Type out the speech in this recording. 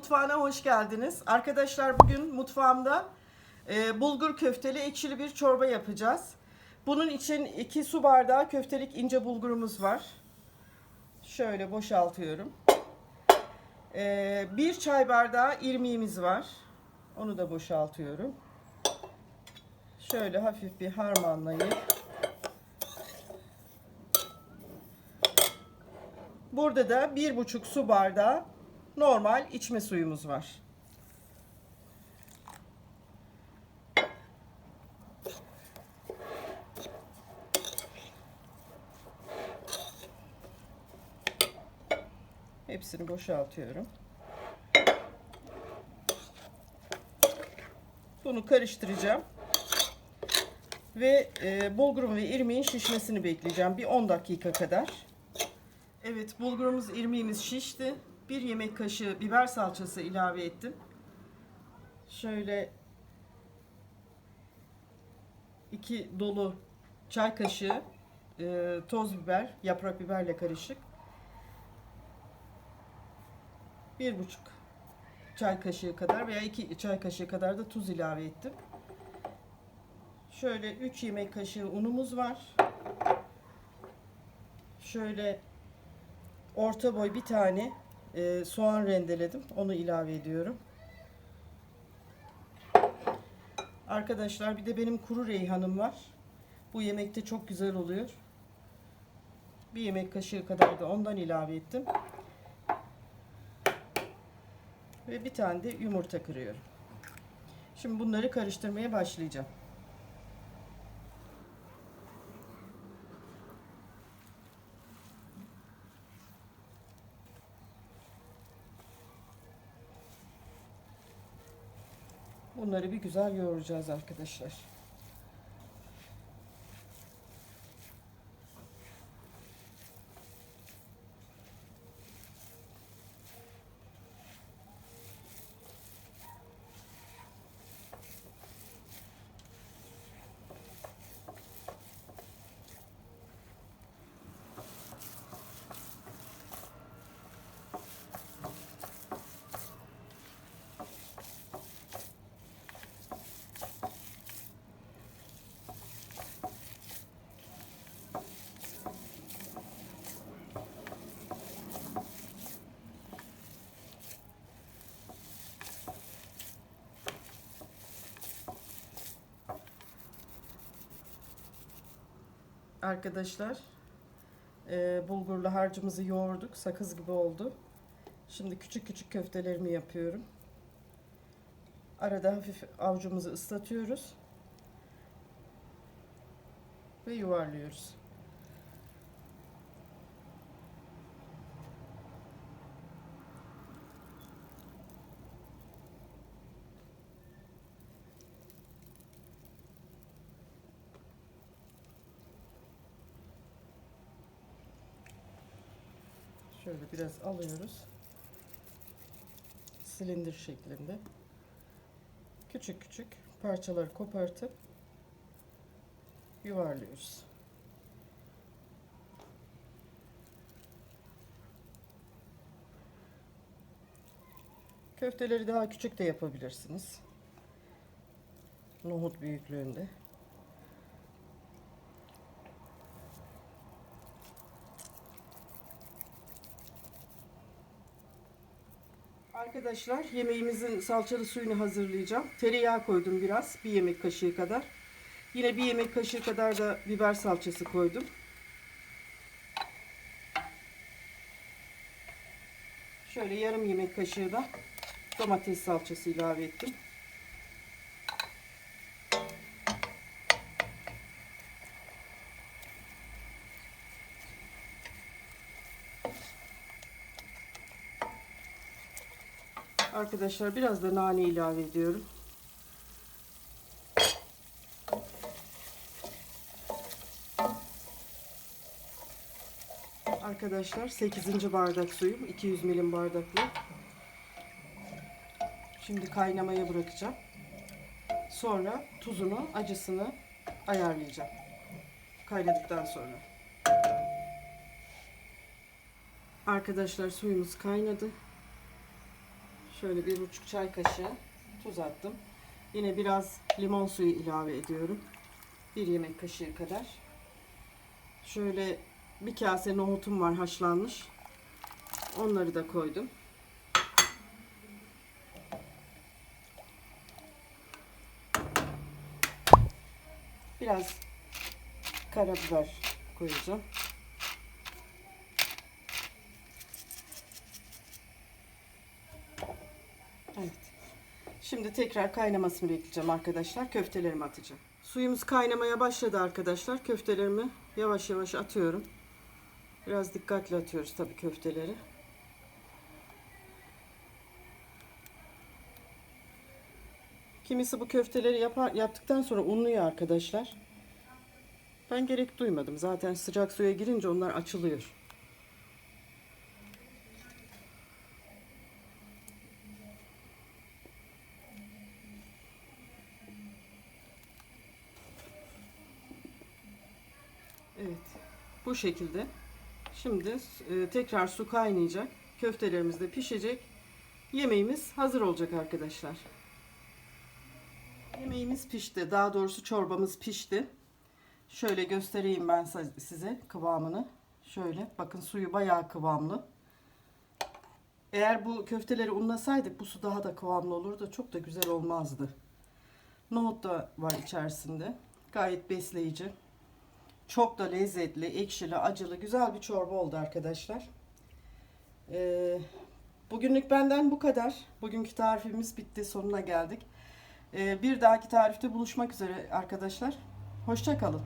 mutfağına hoş geldiniz. Arkadaşlar bugün mutfağımda e, bulgur köfteli ekşili bir çorba yapacağız. Bunun için 2 su bardağı köftelik ince bulgurumuz var. Şöyle boşaltıyorum. E, çay bardağı irmiğimiz var. Onu da boşaltıyorum. Şöyle hafif bir harmanlayıp Burada da bir buçuk su bardağı normal içme suyumuz var. Hepsini boşaltıyorum. Bunu karıştıracağım. Ve e, bulgurum ve irmiğin şişmesini bekleyeceğim. Bir 10 dakika kadar. Evet bulgurumuz irmiğimiz şişti. Bir yemek kaşığı biber salçası ilave ettim. Şöyle iki dolu çay kaşığı e, toz biber, yaprak biberle karışık. Bir buçuk çay kaşığı kadar veya iki çay kaşığı kadar da tuz ilave ettim. Şöyle 3 yemek kaşığı unumuz var. Şöyle orta boy bir tane e, soğan rendeledim. Onu ilave ediyorum. Arkadaşlar bir de benim kuru reyhanım var. Bu yemekte çok güzel oluyor. Bir yemek kaşığı kadar da ondan ilave ettim. Ve bir tane de yumurta kırıyorum. Şimdi bunları karıştırmaya başlayacağım. Bunları bir güzel yoğuracağız arkadaşlar. Arkadaşlar e, bulgurlu harcımızı yoğurduk. Sakız gibi oldu. Şimdi küçük küçük köftelerimi yapıyorum. Arada hafif avucumuzu ıslatıyoruz. Ve yuvarlıyoruz. Şöyle biraz alıyoruz. Silindir şeklinde. Küçük küçük parçaları kopartıp yuvarlıyoruz. Köfteleri daha küçük de yapabilirsiniz. Nohut büyüklüğünde. Arkadaşlar yemeğimizin salçalı suyunu hazırlayacağım. Tereyağı koydum biraz. Bir yemek kaşığı kadar. Yine bir yemek kaşığı kadar da biber salçası koydum. Şöyle yarım yemek kaşığı da domates salçası ilave ettim. Arkadaşlar biraz da nane ilave ediyorum. Arkadaşlar 8. bardak suyum 200 milim bardaklı. Şimdi kaynamaya bırakacağım. Sonra tuzunu, acısını ayarlayacağım. Kaynadıktan sonra. Arkadaşlar suyumuz kaynadı. Şöyle bir buçuk çay kaşığı tuz attım. Yine biraz limon suyu ilave ediyorum. Bir yemek kaşığı kadar. Şöyle bir kase nohutum var haşlanmış. Onları da koydum. Biraz karabiber koyacağım. Evet. Şimdi tekrar kaynamasını bekleyeceğim arkadaşlar. Köftelerimi atacağım. Suyumuz kaynamaya başladı arkadaşlar. Köftelerimi yavaş yavaş atıyorum. Biraz dikkatli atıyoruz tabii köfteleri. Kimisi bu köfteleri yapar, yaptıktan sonra unluyor arkadaşlar. Ben gerek duymadım. Zaten sıcak suya girince onlar açılıyor. Evet. Bu şekilde. Şimdi e, tekrar su kaynayacak. Köftelerimiz de pişecek. Yemeğimiz hazır olacak arkadaşlar. Yemeğimiz pişti. Daha doğrusu çorbamız pişti. Şöyle göstereyim ben size kıvamını. Şöyle bakın suyu bayağı kıvamlı. Eğer bu köfteleri unlasaydık bu su daha da kıvamlı olurdu. Çok da güzel olmazdı. Nohut da var içerisinde. Gayet besleyici. Çok da lezzetli, ekşili, acılı, güzel bir çorba oldu arkadaşlar. Ee, bugünlük benden bu kadar. Bugünkü tarifimiz bitti, sonuna geldik. Ee, bir dahaki tarifte buluşmak üzere arkadaşlar. Hoşça kalın.